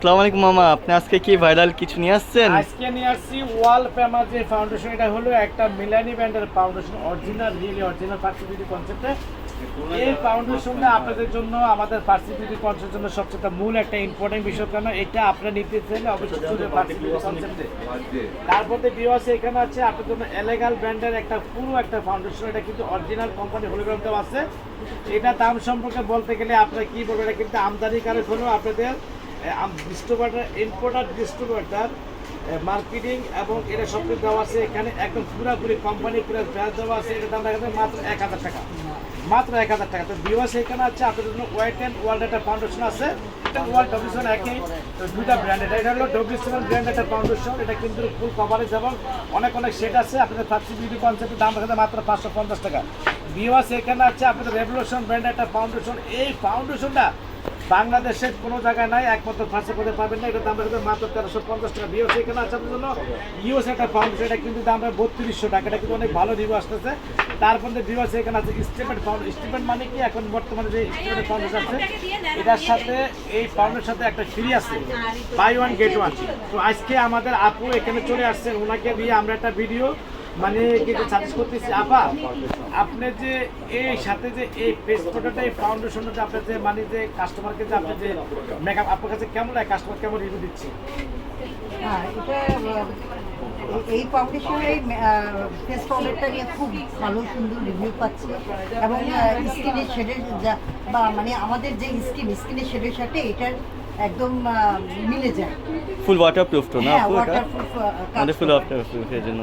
আসসালামু মামা, আপনি আজকে কি ভাইরাল কিছু নিয়ে আসছেন? আজকে নিয়ে আসছি ওয়াল ফেমাস যে ফাউন্ডেশন এটা হলো একটা মিলানি ব্র্যান্ডের ফাউন্ডেশন অরিজিনাল রিয়েলি অরিজিনাল ফার্সিবিলিটি কনসেপ্টে এই ফাউন্ডেশনটা আপনাদের জন্য, আমাদের ফার্সিবিলিটি কনসেপ্টের জন্য সবচেয়ে মূল একটা ইম্পর্টেন্ট বিষয় কেন এটা আপনারা নিতে চাইলে অবশ্যই ফার্সিবিলিটি কনসেপ্টে তারপরে বিওয়াস এখানে আছে, আপনাদের জন্য এলেগাল ব্র্যান্ডের একটা পুরো একটা ফাউন্ডেশন এটা কিন্তু অরিজিনাল কোম্পানি হলিগ্রাম দেওয়া আছে। এটা দাম সম্পর্কে বলতে গেলে আপনারা কি বলবেন, এটা কিন্তু আমদানিকারক হলো আপনাদের ডিস্ট্রিবিউটার ইম্পোর্টার ডিস্ট্রিবিউটার মার্কেটিং এবং এটা সব কিছু দেওয়া আছে এখানে। একদম পুরোপুরি কোম্পানি পুরো ব্যাচ দেওয়া আছে। এটা দাম দেখা মাত্র এক হাজার টাকা। মাত্র এক হাজার টাকা। তো বিওয়াস এখানে আছে, আপনাদের জন্য ওয়াইট অ্যান্ড ওয়ার্ল্ড একটা ফাউন্ডেশন আছে। এটা ওয়ার্ল্ড ডব্লিউ একই। তো দুইটা ব্র্যান্ড এটা এটা হলো ডব্লিউ সেভেন ব্র্যান্ড একটা ফাউন্ডেশন এটা কিন্তু ফুল কভারেজ এবং অনেক অনেক শেড আছে। আপনাদের ফার্সি বিউটি কনসেপ্টের দাম দেখা মাত্র পাঁচশো পঞ্চাশ টাকা। বিওয়াস এখানে আছে, আপনাদের রেভলিউশন ব্র্যান্ড একটা ফাউন্ডেশন এই ফাউন্ডেশনটা বাংলাদেশের কোনো জায়গায় নাই, একমাত্র ফার্স্টে করতে পাবেন না। এটা দাম রাখবে মাত্র তেরোশো পঞ্চাশ টাকা। বিওস এখানে আছে আপনার জন্য ইউএস একটা ফাউন্ডেশন এটা কিন্তু দাম রাখবে বত্রিশশো টাকা। এটা কিন্তু অনেক ভালো রিভিউ আসতেছে। তারপরে বিওস এখানে আছে স্টিপেন্ট ফাউন্ড স্টিপেন্ট মানে কি? এখন বর্তমানে যে স্টিপেন্ট ফাউন্ডেশন আছে, এটার সাথে এই ফাউন্ডের সাথে একটা ফ্রি আছে। বাই ওয়ান গেট ওয়ান তো আজকে আমাদের আপু এখানে চলে আসছেন। ওনাকে দিয়ে আমরা একটা ভিডিও মানে কিছু সাজেস্ট করতেছি, আপা, আপনি যে এই সাথে যে এই পেস্ট প্রোডাক্টটা এই ফাউন্ডেশনটা যে আপনার যে মানে যে কাস্টমারকে যে আপনি যে মেকআপ আপনার কাছে কেমন লাগে কাস্টমার কেমন রিভিউ দিচ্ছে? হ্যাঁ এই ফাউন্ডেশনের এই ফেস পাউডারটা নিয়ে খুব ভালো, সুন্দর রিভিউ পাচ্ছি। এবং স্কিনের শেডের যা, বা মানে আমাদের যে স্কিন স্কিনের শেডের সাথে এটার একদম মিলে যায়। ফুল ওয়াটার প্রুফ তো না? ফুল এটা? ওয়াটারপ্রুফ মানে ফুল ওয়াটার প্রুফ এর জন্য।